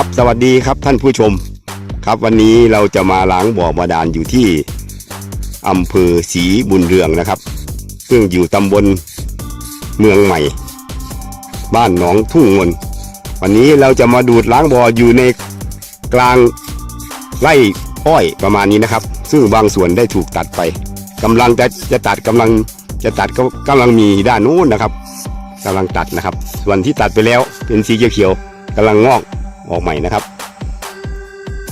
ครับสวัสดีครับท่านผู้ชม ครับวันนี้เราจะมาล้างบ่อบาดาลอยู่ที่อำเภอศรีบุญเรืองนะครับ ซึ่งอยู่ตำบลเมืองใหม่ บ้านหนองทุ่งมนวันนี้เราจะมาดูดล้างบ่ออยู่ในกลางไร่อ้อยประมาณนี้นะครับ ซึ่งบางส่วนได้ถูกตัดไปกำลังจะจะตัดกำลังจะตัดก็กำลังมีด้านนู้นนะครับกำลังตัดนะครับ ส่วนที่ตัดไปแล้วเป็นสีเขียวๆกำลังงอก ออกใหม่นะครับ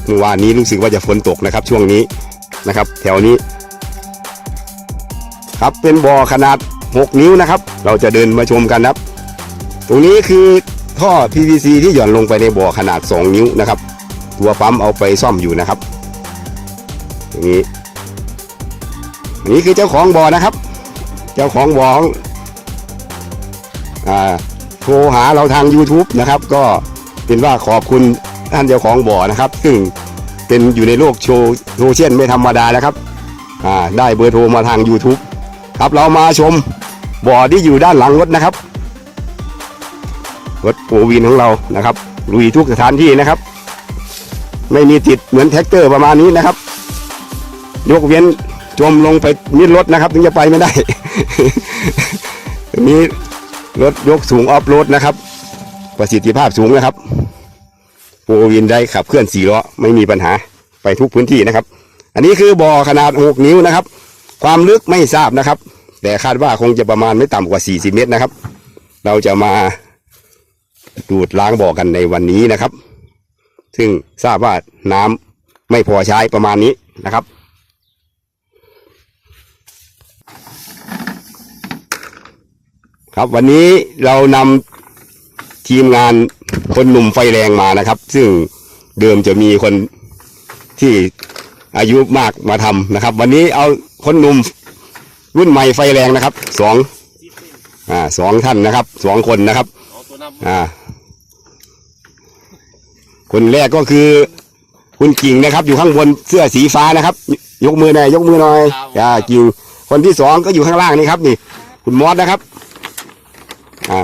เมื่อวานนี้รู้สึกว่าจะฝนตกนะครับ ช่วงนี้นะครับ แถวนี้ ครับเป็นบ่อขนาด 6 นิ้วนะครับ เราจะเดินมาชมกันครับ ตรงนี้คือท่อ PVC ที่หย่อนลงไปในบ่อขนาด 2 นิ้วนะครับ ตัวปั๊มเอาไปซ่อมอยู่นะครับตรงนี้อันนี้คือเจ้าของบ่อนะครับ เจ้าของบ่ออโทรหาเราทาง YouTube นะครับ ก็ เป็นว่าขอบคุณท่านเจ้าของบ่อนะครับ ซึ่งเป็นอยู่ในโลกโชว์โซเชียลไม่ธรรมดานะครับอ่าได้เบอร์โทรมาทาง YouTube ครับเรามาชมบ่อที่อยู่ด้านหลังรถนะครับรถโฟวินของเรานะครับลุยทุกสถานที่นะครับ ไม่มีติดเหมือนแท็กเตอร์ประมาณนี้นะครับ ยกเว้นจมลงไปมิดรถนะครับ ถึงจะไปไม่ได้ นี้รถยกสูงออฟโรดนะครับ ประสิทธิภาพสูงนะครับโฟวินได้ขับเคลื่อนสี่ล้อไม่มีปัญหาไปทุกพื้นที่นะครับ อันนี้คือบ่อขนาด 6 นิ้วนะครับ ความลึกไม่ทราบนะครับ แต่คาดว่าคงจะประมาณไม่ต่ำกว่า 40 เมตรนะครับ เราจะมาดูดล้างบ่อกันในวันนี้นะครับ ซึ่งทราบว่าน้ำไม่พอใช้ประมาณนี้นะครับครับวันนี้เรานำ ทีมงานคนหนุ่มไฟแรงมานะครับ ซึ่งเดิมจะมีคนที่อายุมากมาทำนะครับ วันนี้เอาคนหนุ่มรุ่นใหม่ไฟแรงนะครับสองอ่าสองท่านนะครับสองคนนะครับอ่าคนแรกก็คือคุณกิ่งนะครับ อยู่ข้างบนเสื้อสีฟ้านะครับ ยกมือหน่อยยกมือหน่อยอ่ากิ่งคนที่สองก็อยู่ข้างล่างนี่ครับ นี่ คุณมอสนะครับ อ่า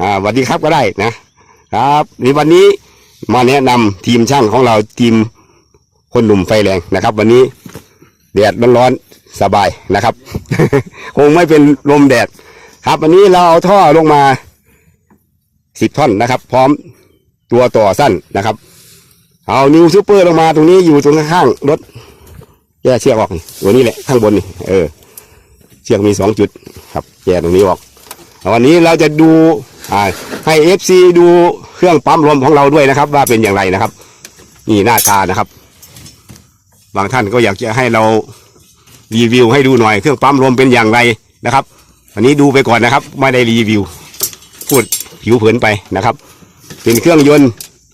อ่าสวัสดีครับก็ได้นะครับในวันนี้มาแนะนำทีมช่างของเราทีมคนหนุ่มไฟแรงนะครับ วันนี้แดดร้อนสบายนะครับ คงไม่เป็นลมแดด ครับ วันนี้เราเอาท่อลงมาสิบท่อนนะครับ พร้อมตัวต่อสั้นนะครับ เอานิวซูเปอร์ลงมาตรงนี้อยู่ตรงข้างๆรถแย่เชือกออกนี่ตัวนี้แหละข้างบนนี่เออเชือกมีสองจุดครับแย่ตรงนี้ออกวันนี้เราจะดู ให้เอฟซีดูเครื่องปั๊มลมของเราด้วยนะครับ ว่าเป็นอย่างไรนะครับ นี่หน้าตานะครับ บางท่านก็อยากจะให้เรารีวิวให้ดูหน่อยเครื่องปั๊มลมเป็นอย่างไรนะครับวันนี้ดูไปก่อนนะครับ ไม่ได้รีวิว พูดผิวเผินไปนะครับ เป็นเครื่องยนต์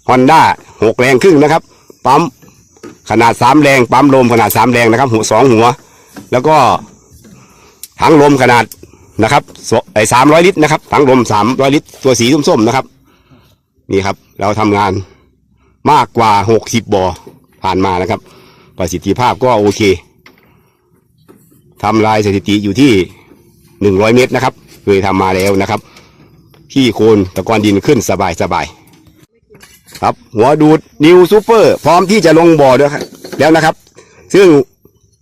ฮอนด้าหกแรงครึ่งนะครับ ปั๊มขนาดสามแรงปั๊มลมขนาดสามแรงนะครับ หัวสองหัว แล้วก็ถังลมขนาด นะครับสไอ้สามร้อยลิตรนะครับถังลมสามร้อยลิตรตัวสีส้มๆนะครับ นี่ครับ เราทำงานมากกว่าหกสิบบ่อผ่านมานะครับ ประสิทธิภาพก็โอเคทำลายสถิติอยู่ที่หนึ่งร้อยเมตรนะครับเคยทำมาแล้วนะครับขี้โคลนตะกอนดินขึ้นสบายสบายครับ หัวดูดนิวซูเปอร์ พร้อมที่จะลงบ่อด้วยครับแล้วนะครับ ซึ่ง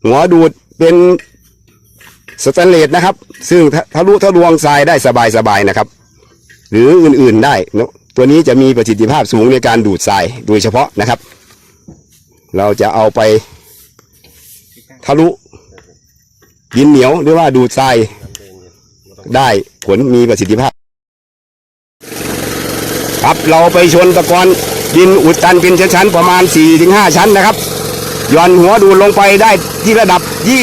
หัวดูดเป็น สแตนเลสนะครับ ซึ่งทะลุทะลวงทรายได้สบายๆนะครับ หรืออื่นๆได้นะตัวนี้จะมีประสิทธิภาพสูงในการดูดทรายโดยเฉพาะนะครับ เราจะเอาไปทะลุดินเหนียวหรือว่าดูดทรายได้ผลมีประสิทธิภาพ ครับเราไปชนตะกอนดินอุดตันเป็นชั้นๆประมาณ4-5ชั้นนะครับ ย่อนหัวดูดลงไปได้ที่ระดับ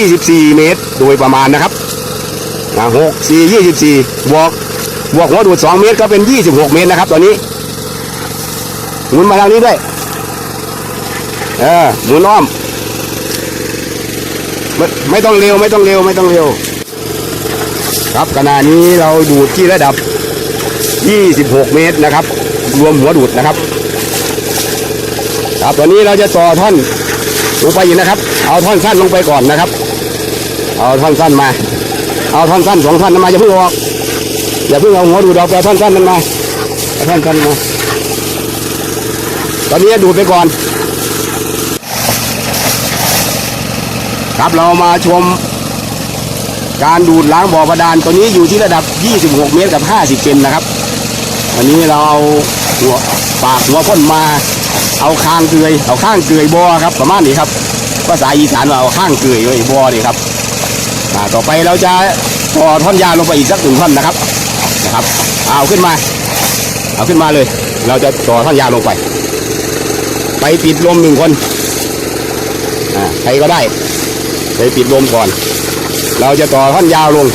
24 เมตร โดยประมาณนะครับนะ6 4 24บวกบวกหัวดูด2เมตรก็เป็น 26 เมตรนะครับ ตอนนี้หมุนมาทางนี้ด้วยเออหมุนอ้อมไม่ไม่ต้องเร็วไม่ต้องเร็วไม่ต้องเร็ว ครับขณะนี้เราดูดที่ระดับ 26 เมตรนะครับ รวมหัวดูดนะครับ ครับตอนนี้เราจะต่อท่อน ลงไปอีกนะครับ เอาท่อนสั้นลงไปก่อนนะครับ เอาท่อนสั้นมา เอาท่อนสั้นสองท่อนนั้นมาอย่าเพิ่งออกอย่าเพิ่งเอาหัวดูดออกไปเอาท่อนสั้นนั้นมาเอาท่อนสั้นมาตอนนี้ดูไปก่อน ครับเรามาชม การดูดล้างบ่อบาดาลตัวนี้อยู่ที่ระดับ 26 เมตรกับ 50เซนนะครับวันนี้เราเอาหัวปากหัวพ่นมา เอาข้างเกยเอาข้างเกยบ่อครับ ประมาณนี้ครับภาษาอีสานว่าเอาข้างเกยไว้บ่อนี่ครับต่อไปเราจะต่อท่อนยางลงไปอีกสักหนึ่งท่อนนะครับนะครับ เอาขึ้นมา เอาขึ้นมาเลย เราจะต่อท่อนยางลงไป ไปปิดลมหนึ่งคนอ่าใครก็ได้ไปปิดลมก่อน เราจะต่อท่อนยาวลง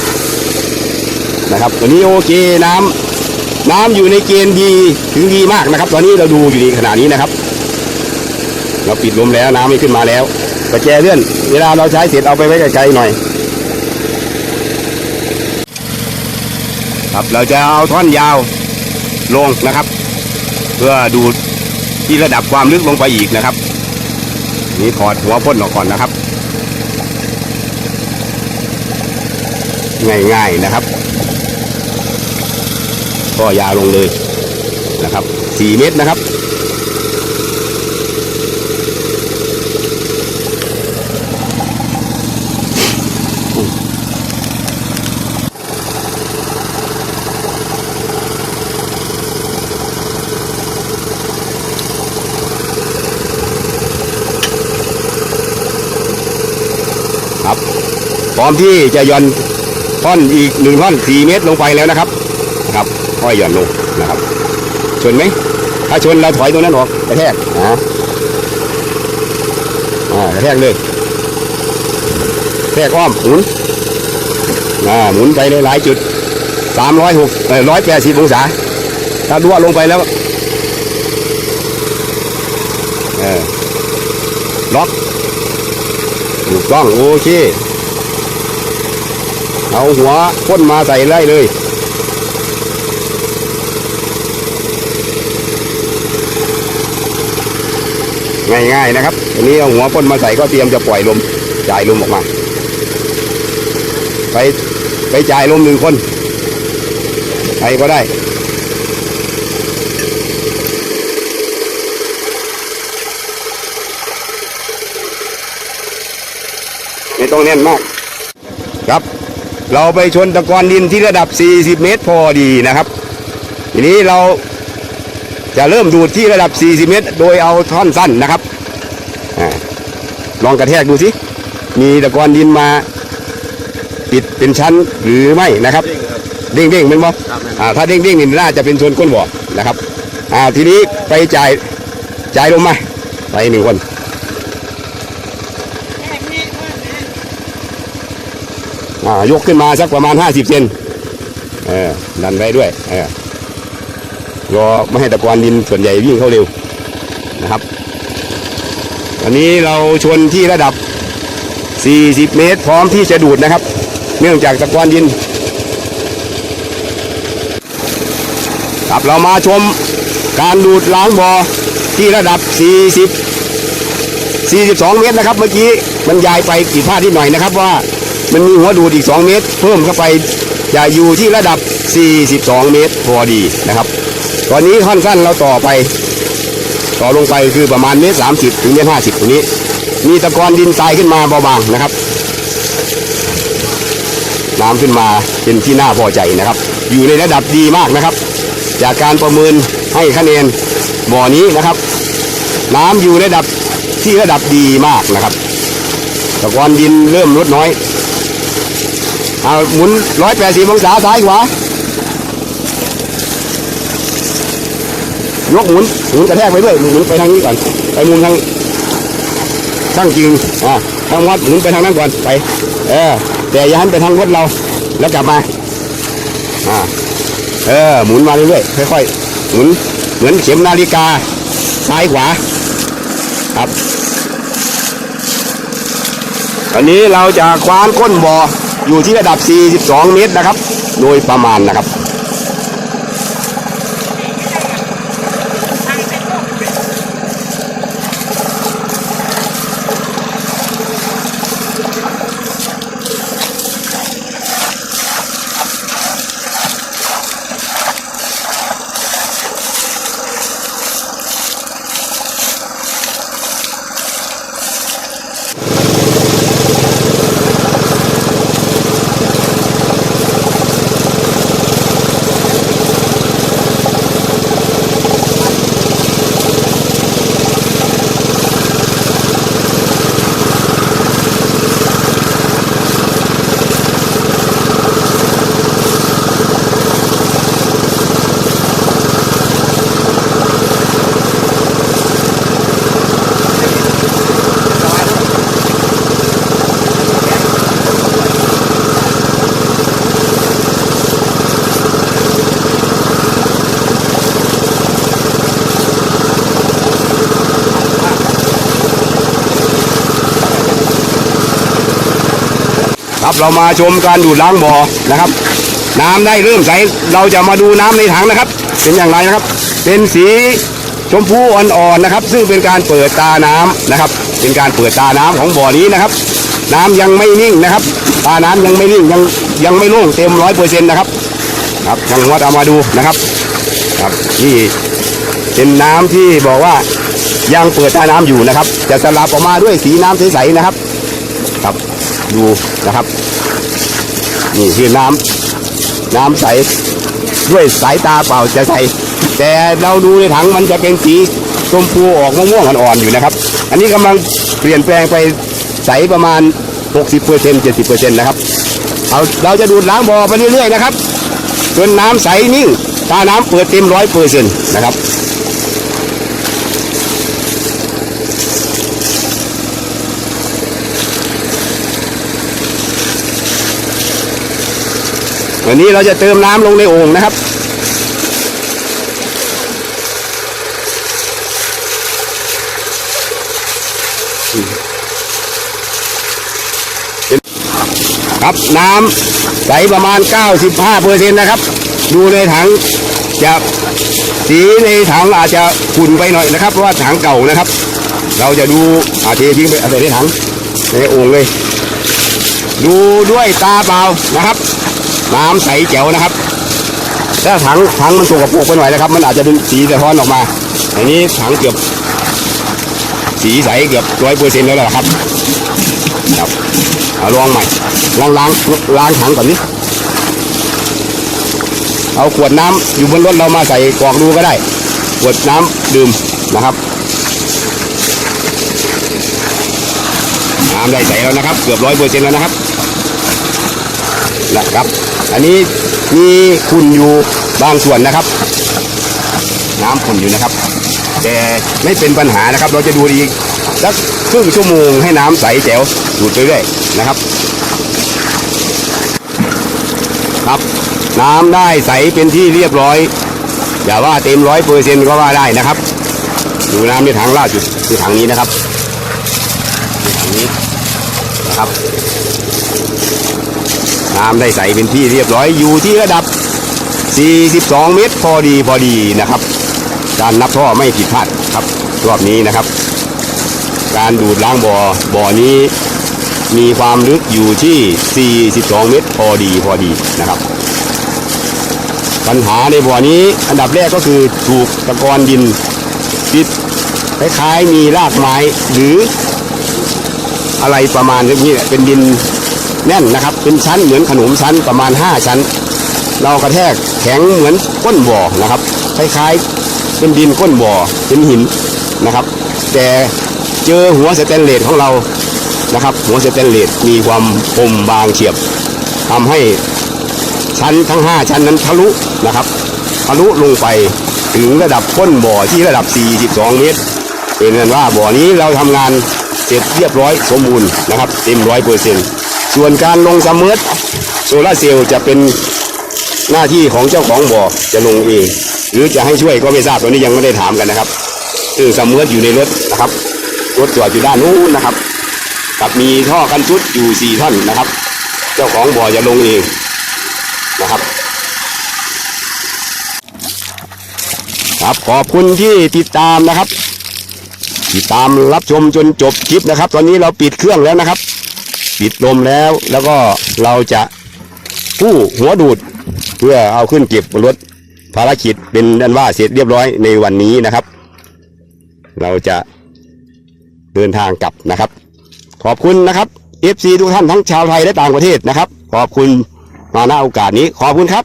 นะครับตัวนี้โอเคน้ำน้ำอยู่ในเกณฑ์ดีถึงดีมากนะครับ ตอนนี้เราดูอยู่ดีขนาดนี้นะครับ เราปิดลมแล้วน้ำไม่ขึ้นมาแล้วกระแจเลื่อน เวลาเราใช้เสร็จเอาไปไว้ไกลๆหน่อย ครับเราจะเอาท่อนยาวลงนะครับ เพื่อดูที่ระดับความลึกลงไปอีกนะครับ นี่ถอดหัวพ่นออกก่อนนะครับ ง่ายๆนะครับ ก็ยาวลงเลยนะครับ 4 เมตรนะครับ ครับ พร้อมที่จะย่อนท่อนอีกหนึ่งท่อนสี่เมตรลงไปแล้วนะครับนะครับค่อยหย่อนลงนะครับ ชนไหมถ้าชนเราถอยตรงนั้นออกกระแทกนะอ่ากระแทกเลยแทกอ้อมหมุนอ่าหมุนไปเลยหลายจุดสามร้อยหกร้อยแปดสิบองศา ถ้าดัวลงไปแล้วเออล็อก กต้องโอเค เอาหัวพ่นมาใส่ไล่เลยง่ายๆนะครับอันนี้เอาหัวพ่นมาใส่ก็เตรียมจะปล่อยลมจ่ายลมออกมา ไปไปจ่ายลมหนึ่งคนใครก็ได้ ต้องแน่นมาก ครับ เราไปชนตะกอนดินที่ระดับ 40 เมตรพอดีนะครับ ทีนี้เราจะเริ่มดูดที่ระดับ 40 เมตร โดยเอาท่อนสั้นนะครับอาลองกระแทกดูสิ มีตะกอนดินมาปิดเป็นชั้นหรือไม่นะครับ เด้งเด้งๆเป็นบ่อ่าถ้าเด้งเด้งๆนี่น่าจะเป็นชนก้นบ่อนะครับ อ่า ทีนี้ไปจ่ายจ่ายลงมา ไปหนึ่งคน อ่า ยกขึ้นมาสักประมาณ 50เซนเออดันไว้ด้วยเออรอไม่ให้ตะกอนดินส่วนใหญ่วิ่งเข้าเร็วนะครับอันนี้เราชนที่ระดับ 40 เมตร พร้อมที่จะดูดนะครับ เนื่องจากตะกอนดินครับเรามาชมการดูดล้างบ่อที่ระดับ 40 42 เมตรนะครับ เมื่อกี้มันยายไปผิดพลาดที่หน่อยนะครับว่า มันมีหัวดูดอีก 2 เมตร เพิ่มเข้าไปจะอยู่ที่ระดับ 42 เมตรพอดีนะครับ ตอนนี้ท่อนสั้นเราต่อไป ต่อลงไปคือประมาณเมตร30 ถึงเมตร50 ตรงนี้ มีตะกอนดินทรายขึ้นมาเบาบางนะครับ น้ำขึ้นมาเป็นที่น่าพอใจนะครับ อยู่ในระดับดีมากนะครับ จากการประเมินให้คะแนนบ่อนี้นะครับ น้ำอยู่ระดับที่ระดับดีมากนะครับตะกอนดินเริ่มลดน้อย เอาหมุนร้อยแปดสิบองศาซ้ายขวายกหมุนหมุนกระแทกไปด้วยหมุนไปทางนี้ก่อนไปมุนทางช่างจริงอ่าทางวัดหมุนไปทางนั้นก่อนไปเออแต่อย่าหันไปทางวัดเราแล้วกลับมาอ่าเออหมุนมาเรื่อยๆค่อยๆหมุนเหมือนเข็มนาฬิกาซ้ายขวาครับอันนี้เราจะคว้านก้นบ่อ อยู่ที่ระดับ 42 เมตรนะครับ โดยประมาณนะครับ เรามาชมการดูดล้างบ่อนะครับ น้ำได้เริ่มใสเราจะมาดูน้ำในถังนะครับ เป็นอย่างไรนะครับ เป็นสีชมพูอ่อนๆนะครับ ซึ่งเป็นการเปิดตาน้ำนะครับ เป็นการเปิดตาน้ำของบ่อนี้นะครับ น้ำยังไม่นิ่งนะครับ ตาน้ำยังไม่นิ่งยังยังไม่โล่งเต็มร้อยเปอร์เซ็นต์นะครับครับทางวัดเอามาดูนะครับครับนี่เป็นน้ำที่บอกว่ายังเปิดตาน้ำอยู่นะครับ จะสลับออกมาด้วยสีน้ำใสๆนะครับ ดูนะครับ นี่คือน้ำน้ำใสด้วยสายตาเปล่าจะใสแต่เราดูในถังมันจะเป็นสีชมพูออกม่วงๆอ่อนๆอยู่นะครับ อันนี้กำลังเปลี่ยนแปลงไปใสประมาณ 60% 70%นะครับเอาเราจะดูดล้างบ่อไปเรื่อยๆนะครับจนน้ำใสนิ่งตาน้ำเปิดเต็มร้อยเปอร์เซ็นต์นะครับ วันนี้เราจะเติมน้ำลงในโอ่งนะครับ ครับน้ำใสประมาณ 95เปอร์เซ็นต์นะครับ ดูในถังจะสีในถังอาจจะขุ่นไปหน่อยนะครับเพราะว่าถังเก่านะครับ เราจะดูอาเททิ้งไปใส่ในถังในโอ่งเลย ดูด้วยตาเปล่านะครับ น้ำใสแจ๋วนะครับถ้าถังถังมันสกปรกไปหน่อยนะครับ มันอาจจะเป็นสีสะท้อนออกมาอันนี้ถังเกือบ สีใสเกือบร้อยเปอร์เซ็นต์แล้วล่ะครับครับเอาลองใหม่ล้างล้างล้างถังก่อนนิเอาขวดน้ำอยู่บนรถเรามาใส่กรอกดูก็ได้ ขวดน้ำดื่มนะครับน้ำได้ใสแล้วนะครับ เกือบร้อยเปอร์เซ็นต์แล้วนะครับนะครับ อันนี้มีขุ่นอยู่บางส่วนนะครับ น้ำขุ่นอยู่นะครับ แต่ไม่เป็นปัญหานะครับ เราจะดูอีกสักครึ่งชั่วโมงให้น้ำใสแจ๋วดูดไปเรื่อยนะครับ ครับ น้ำได้ใสเป็นที่เรียบร้อย อย่าว่าเต็มร้อยเปอร์เซ็นต์ก็ว่าได้นะครับ ดูน้ำในถังล่าสุดคือถังนี้นะครับถังนี้นะครับ น้ำได้ใสเป็นที่เรียบร้อยอยู่ที่ระดับ 42 เมตรพอดีพอดีนะครับ การนับท่อไม่ผิดพลาดครับรอบนี้นะครับ การดูดล้างบ่อบ่อนี้ มีความลึกอยู่ที่ 42 เมตรพอดีพอดีนะครับ ปัญหาในบ่อนี้อันดับแรกก็คือถูกตะกอนดินติดคล้ายๆมีรากไม้หรืออะไรประมาณนี้เป็นดิน แน่นนะครับ เป็นชั้นเหมือนขนมชั้นประมาณ 5 ชั้น เรากระแทกแข็งเหมือนก้นบ่อนะครับคล้ายๆเป็นดินก้นบ่อเป็นหินนะครับ แต่เจอหัวสแตนเลสของเรานะครับ หัวสแตนเลสมีความคมบางเฉียบทำให้ชั้นทั้ง 5 ชั้นนั้นทะลุนะครับทะลุลงไปถึงระดับก้นบ่อที่ระดับ 42 เมตร เป็นนั้นว่าบ่อนี้เราทำงานเสร็จเรียบร้อยสมบูรณ์นะครับเต็มร้อยเปอร์เซ็นต์ ส่วนการลงสมเมิร์โซลาเซลล์จะเป็นหน้าที่ของเจ้าของบ่อจะลงเองหรือจะให้ช่วยก็ไม่ทราบตอนนี้ยังไม่ได้ถามกันนะครับซึ่งสมเมิร์อยู่ในรถนะครับรถจอดอยู่ด้านนู้นนะครับกับมีท่อกันชุดอยู่สี่ท่อนนะครับ เจ้าของบ่อจะลงเองนะครับครับขอบคุณที่ติดตามนะครับ ติดตามรับชมจนจบคลิปนะครับ ตอนนี้เราปิดเครื่องแล้วนะครับ ปิดลมแล้ว แล้วก็เราจะผู้หัวดูดเพื่อเอาขึ้นเก็บรถภารกิจเป็นดันว่าเสร็จเรียบร้อยในวันนี้นะครับ เราจะเดินทางกลับนะครับ ขอบคุณนะครับ FC ทุกท่านทั้งชาวไทยและต่างประเทศนะครับ ขอบคุณมาณโอกาสนี้ขอบคุณครับ